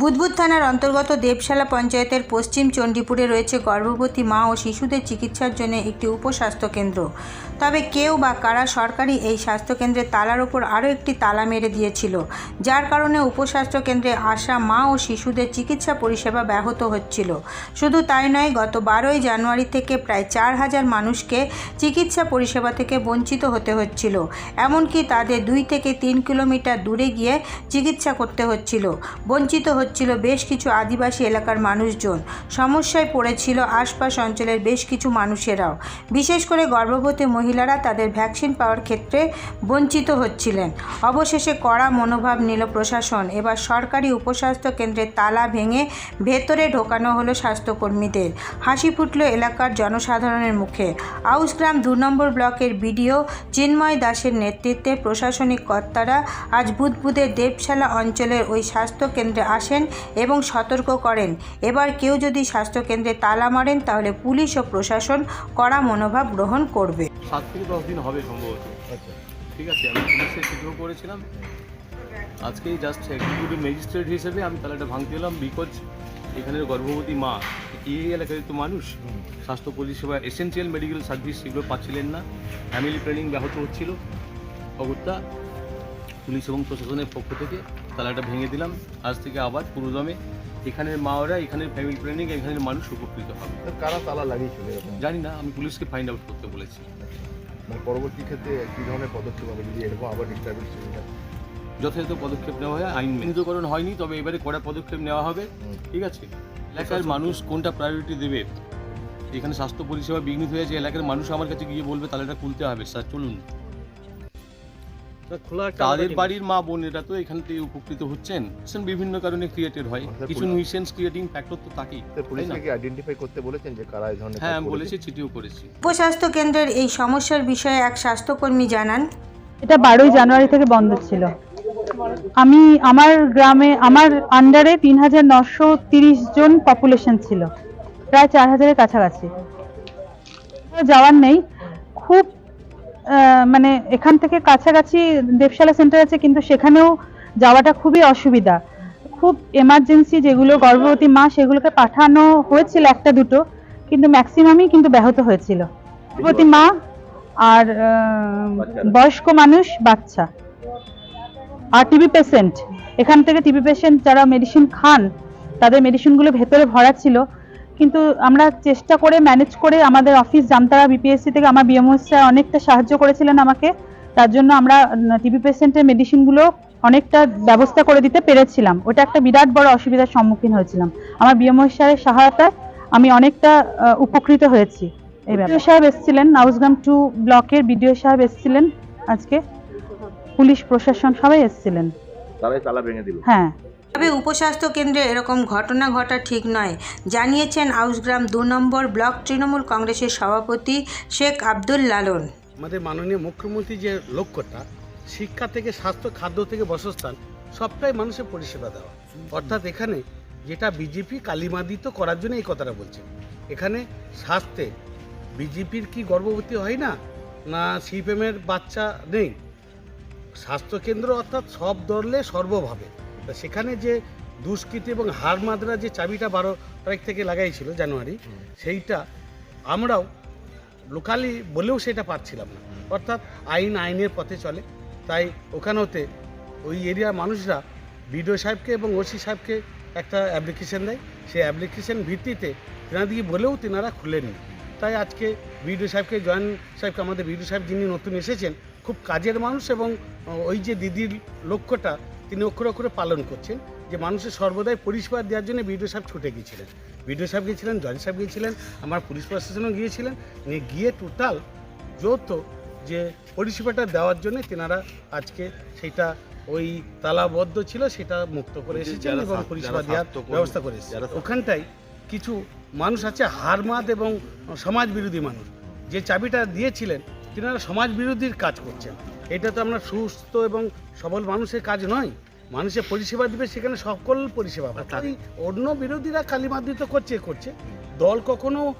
বুদবুদ থানার অন্তর্গত দেবশালা পঞ্চায়েতের পশ্চিম চণ্ডীপুরে রয়েছে গর্ভবতী মা ও শিশুদের চিকিৎসার জন্য একটি উপস্বাস্থ্য কেন্দ্র। তবে কেউ বা কারা সরকারি এই স্বাস্থ্যকেন্দ্রের তালার ওপর আরও একটি তালা মেরে দিয়েছিল, যার কারণে উপস্বাস্থ্য কেন্দ্রে আসা মা ও শিশুদের চিকিৎসা পরিষেবা ব্যাহত হচ্ছিল। শুধু তাই নয়, গত বারোই জানুয়ারি থেকে প্রায় চার হাজার মানুষকে চিকিৎসা পরিষেবা থেকে বঞ্চিত হতে হচ্ছিল, এমনকি তাদের দুই থেকে তিন কিলোমিটার দূরে গিয়ে চিকিৎসা করতে হচ্ছিল। বঞ্চিত হচ্ছিল বেশ কিছু আদিবাসী এলাকার মানুষজন। সমস্যায় পড়েছিল আশপাশ অঞ্চলের বেশ কিছু মানুষেরাও। বিশেষ করে গর্ভবতী মহিলারা তাদের ভ্যাকসিন পাওয়ার ক্ষেত্রে বঞ্চিত হচ্ছিলেন। অবশেষে কড়া মনোভাব নিল প্রশাসন। এবার সরকারি উপস্বাস্থ্য কেন্দ্রের তালা ভেঙে ভেতরে ঢোকানো হলো স্বাস্থ্যকর্মীদের। হাসি ফুটল এলাকার জনসাধারণের মুখে। আউসগ্রাম দু নম্বর ব্লকের বিডিও চিন্ময় দাসের নেতৃত্বে প্রশাসনিক কর্তারা আজ বুধবুদের দেবশালা অঞ্চলের ওই স্বাস্থ্য কেন্দ্রে আসেন এবং সতর্ক করেন। এবার কেউ যদি স্বাস্থ্যকেন্দ্রে তালা মারেন, তাহলে পুলিশ ও প্রশাসন কড়া মনোভাব গ্রহণ করবে। সাত থেকে দশ দিন হবে সম্ভবত। আচ্ছা। ঠিক আছে আমি পুলিশে চিত্র করেছিলাম। আজকেই জাস্ট এক্সিকিউটিভ ম্যাজিস্ট্রেট হিসেবে আমি তাহলে এটা ভাঙতে এলাম বিকজ এখানের গর্ভবতী মা এই এলাকার তো মানুষ স্বাস্থ্য পরিষেবা এসেন্সিয়াল মেডিকেল সার্ভিস সেগুলো পাচ্ছিলেন না। ফ্যামিলি প্ল্যানিং ব্যাহত হচ্ছিল। অগত্যা পুলিশ এবং প্রশাসনের পক্ষ থেকে তালাটা ভেঙে দিলাম। আজ থেকে আবার পুরোদমে এখানের মাওরা এখানের ফ্যামিলি প্ল্যানিং এখানের মানুষ উপকৃত হবে। তো কারা তালা লাগিয়েছিল এরকম? জানি না আমি পুলিশকে ফাইন্ড আউট করতে বলেছি। মানে পরবর্তী ক্ষেত্রে কি ধরনের পদক্ষেপ হবে? যদি এরকম আবার ডিস্টার্বেন্স হয় যথাযথ পদক্ষেপ নেওয়া হয় আইন মেনিতকরণ হয়নি তবে এবারে কড়া পদক্ষেপ নেওয়া হবে। ঠিক আছে? এলাকার মানুষ কোনটা প্রায়োরিটি দেবে? এখানে স্বাস্থ্য পরিষেবা বিঘ্নিত হয়েছে এলাকার মানুষ আমার কাছে গিয়ে বলবে তাহলে এটা খুলতে হবে। স্যার চলুন। তাদের বাড়ির মা বোনেরা তো এখান থেকে উপকৃত হচ্ছেন। বিভিন্ন কারণে ক্রিয়েটেড হয়। কিছু পুলিশ- নিউসেন্স ক্রিয়েটিং ফ্যাক্টর তো থাকেই আইডেন্টিফাই করতে বলেছেন যে কারা এই ধরনের হ্যাঁ আমি বলেছি চিঠিও করেছি। উপস্বাস্থ্য কেন্দ্রের এই সমস্যার বিষয়ে এক স্বাস্থ্যকর্মী জানান। এটা বারোই জানুয়ারি থেকে বন্ধ ছিল। আমি আমার গ্রামে আমার আন্ডারে তিন হাজার নশো তিরিশ জন পপুলেশন ছিল। প্রায় চার হাজারের কাছাকাছি। যাওয়ার নেই। খুব মানে এখান থেকে কাছাকাছি দেবশালা সেন্টার আছে কিন্তু সেখানেও যাওয়াটা খুবই অসুবিধা। খুব এমার্জেন্সি যেগুলো গর্ভবতী মা সেগুলোকে পাঠানো হয়েছিল একটা দুটো কিন্তু ম্যাক্সিমামই কিন্তু ব্যাহত হয়েছিল। গর্ভবতী মা আর বয়স্ক মানুষ বাচ্চা। আর টিবি পেশেন্ট এখান থেকে টিবি পেশেন্ট যারা মেডিসিন খান তাদের মেডিসিনগুলো ভেতরে ভরা ছিল। কিন্তু আমরা চেষ্টা করে ম্যানেজ করে আমাদের অফিস জামতারা বিপিএসসি থেকে আমার বিএমও স্যার অনেকটা সাহায্য করেছিলেন আমাকে। তার জন্য আমরা টিবি পেশেন্টের মেডিসিনগুলো অনেকটা ব্যবস্থা করে দিতে পেরেছিলাম। ওটা একটা বিরাট বড় অসুবিধার সম্মুখীন হয়েছিলাম। আমার বিএমও স্যারের সহায়তায় আমি অনেকটা আহ, উপকৃত হয়েছি এই ব্যাপারে। সাহেব এসেছিলেন নাউসগ্রাম টু ব্লকের বিডিও সাহেব এসেছিলেন আজকে। পুলিশ প্রশাসন সবাই এসেছিলেন। তারাই তালা ভেঙে দিল। হ্যাঁ। তবে উপস্বাস্থ্য কেন্দ্রে এরকম ঘটনা ঘটা ঠিক নয়। জানিয়েছেন আউসগ্রাম দু নম্বর ব্লক তৃণমূল কংগ্রেসের সভাপতি শেখ আব্দুল লালন। আমাদের মাননীয় মুখ্যমন্ত্রী যে লক্ষ্যটা, শিক্ষা থেকে স্বাস্থ্য, খাদ্য থেকে বাসস্থান, সবটাই মানুষের পরিষেবা দেওয়া। অর্থাৎ এখানে যেটা বিজেপি কালিমাদিত করার জন্য এই কথাটা বলছে। এখানে স্বাস্থ্যে বিজেপির কি গর্ভবতী হয় না না সিপিএমের বাচ্চা নেই? স্বাস্থ্যকেন্দ্র অর্থাৎ সব দলে সর্বভাবে। তা সেখানে যে দুষ্কৃতি এবং হার মাদরা যে চাবিটা বারো তারিখ থেকে লাগাইছিল জানুয়ারি সেইটা আমরাও লোকালি বলেও সেটা পাচ্ছিলাম না। অর্থাৎ আইন আইনের পথে চলে। তাই ওখানেতে ওই এরিয়ার মানুষরা বিডিও সাহেবকে এবং ওসি সাহেবকে একটা অ্যাপ্লিকেশন দেয়। সেই অ্যাপ্লিকেশন ভিত্তিতে তেনাদিকে বলেও তেনারা খুলেননি। তাই আজকে বিডিও সাহেবকে জয়েন সাহেবকে আমাদের বিডিও সাহেব যিনি নতুন এসেছেন খুব কাজের মানুষ এবং ওই যে দিদির লক্ষ্যটা তিনি অক্ষরে অক্ষরে পালন করছেন যে মানুষের সর্বদাই পরিষেবা দেওয়ার জন্য বিডিও সাহেব ছুটে গিয়েছিলেন বিডিও সাহেব গিয়েছিলেন জয়েন্ট সাহেব গিয়েছিলেন আমার পুলিশ প্রশাসনও গিয়েছিলেন গিয়ে টোটাল যৌথ যে পরিষেবাটা দেওয়ার জন্য তেনারা আজকে সেটা ওই তালাবদ্ধ ছিল সেটা মুক্ত করে এসেছেন এবং পরিষেবা দেওয়ার ব্যবস্থা করে এসেছেন। যারা ওখানটাই কিছু মানুষ আছে হারমাদ এবং সমাজ বিরোধী মানুষ যে চাবিটা দিয়েছিলেন তিনারা সমাজ বিরোধীর কাজ করছেন। এটা তো আমরা সুস্থ এবং সবল মানুষের কাজ নয়। মানুষের পরিষেবা দিবে সেখানে সকল পরিষেবা। এই অন্য বিরোধীরা কালিমাদিত করছে করছে। দল কখনো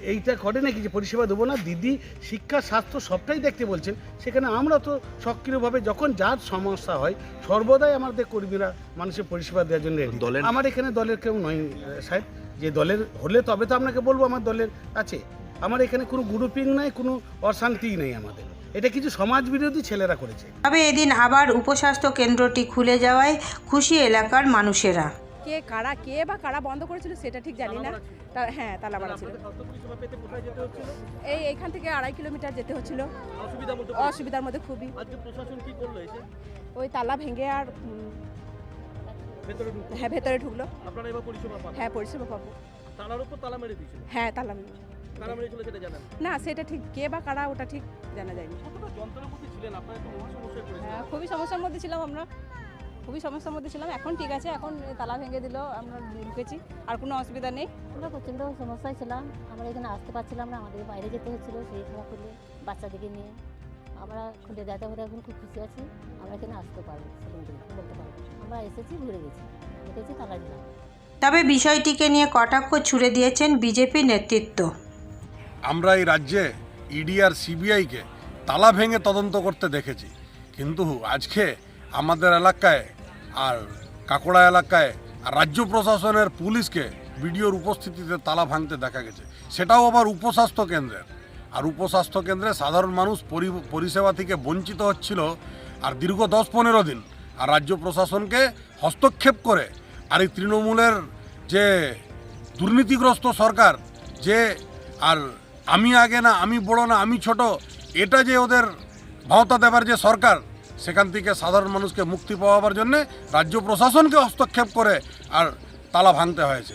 এইটা করে নাকি যে পরিষেবা দেবো না? দিদি শিক্ষা স্বাস্থ্য সবটাই দেখতে বলছেন। সেখানে আমরা তো সক্রিয়ভাবে যখন যার সমস্যা হয় সর্বদাই আমাদের কর্মীরা মানুষের পরিষেবা দেওয়ার জন্য দলের- আমার এখানে দলের কেউ নয় সাহেব। যে দলের হলে তবে তো আপনাকে বলব আমার দলের আছে। আমার এখানে কোনো গ্রুপিং নাই কোনো অশান্তিই নেই আমাদের। এটা কিছু সমাজ বিরোধী ছেলেরা করেছে। তবে এদিন আবার উপস্বাস্থ্য কেন্দ্রটি খুলে যাওয়ায় খুশি এলাকার মানুষেরা। কে কারা কে বা কারা বন্ধ করেছিল সেটা ঠিক জানি না। তা- হ্যাঁ তালাবাড়া ছিল। এই এইখান থেকে আড়াই কিলোমিটার যেতে হচ্ছিল। অসুবিধার মধ্যে খুবই। ওই তালা ভেঙে আর হ্যাঁ ভেতরে ঢুকলো। হ্যাঁ পরিষেবা পাবো। হ্যাঁ তালা মেরে- না সেটা ঠিক কে বা কারা ওটা ঠিক জানা যায়নি। হ্যাঁ খুবই সমস্যার মধ্যে ছিলাম আমরা। খুবই সমস্যার মধ্যে ছিলাম। এখন ঠিক আছে এখন তালা ভেঙে দিল আমরা ঢুকেছি আর কোনো অসুবিধা নেই। আমরা প্রচণ্ড সমস্যায় ছিলাম। আমরা এখানে আসতে পারছিলাম না আমাদের বাইরে যেতে হচ্ছিল সেই খারাপ করলে বাচ্চাদেরকে নিয়ে। আমরা খুলে দেওয়াতে আমরা এখন খুব খুশি আছি। আমরা এখানে আসতে পারব বলতে পারব। আমরা এসেছি ঘুরে গেছি। দেখেছি তালা দিলাম। তবে বিষয়টিকে নিয়ে কটাক্ষ ছুড়ে দিয়েছেন বিজেপি নেতৃত্ব। আমরা এই রাজ্যে ইডি আর সিবিআইকে তালা ভেঙে তদন্ত করতে দেখেছি। কিন্তু আজকে আমাদের এলাকায় আর কাকড়া এলাকায় আর রাজ্য প্রশাসনের পুলিশকে বিডিওর উপস্থিতিতে তালা ভাঙতে দেখা গেছে। সেটাও আবার উপস্বাস্থ্য কেন্দ্রের। আর উপস্বাস্থ্য কেন্দ্রে সাধারণ মানুষ পরি- পরিষেবা থেকে বঞ্চিত হচ্ছিল আর দীর্ঘ দশ পনেরো দিন। আর রাজ্য প্রশাসনকে হস্তক্ষেপ করে আর এই তৃণমূলের যে দুর্নীতিগ্রস্ত সরকার, যে আর আমি আগে না, আমি বড় না, আমি ছোট। এটা যে ওদের ভাওতা দেবার যে সরকার, সেখান থেকে সাধারণ মানুষকে মুক্তি পাওয়াবার জন্যে রাজ্য প্রশাসনকে হস্তক্ষেপ করে আর তালা ভাঙতে হয়েছে।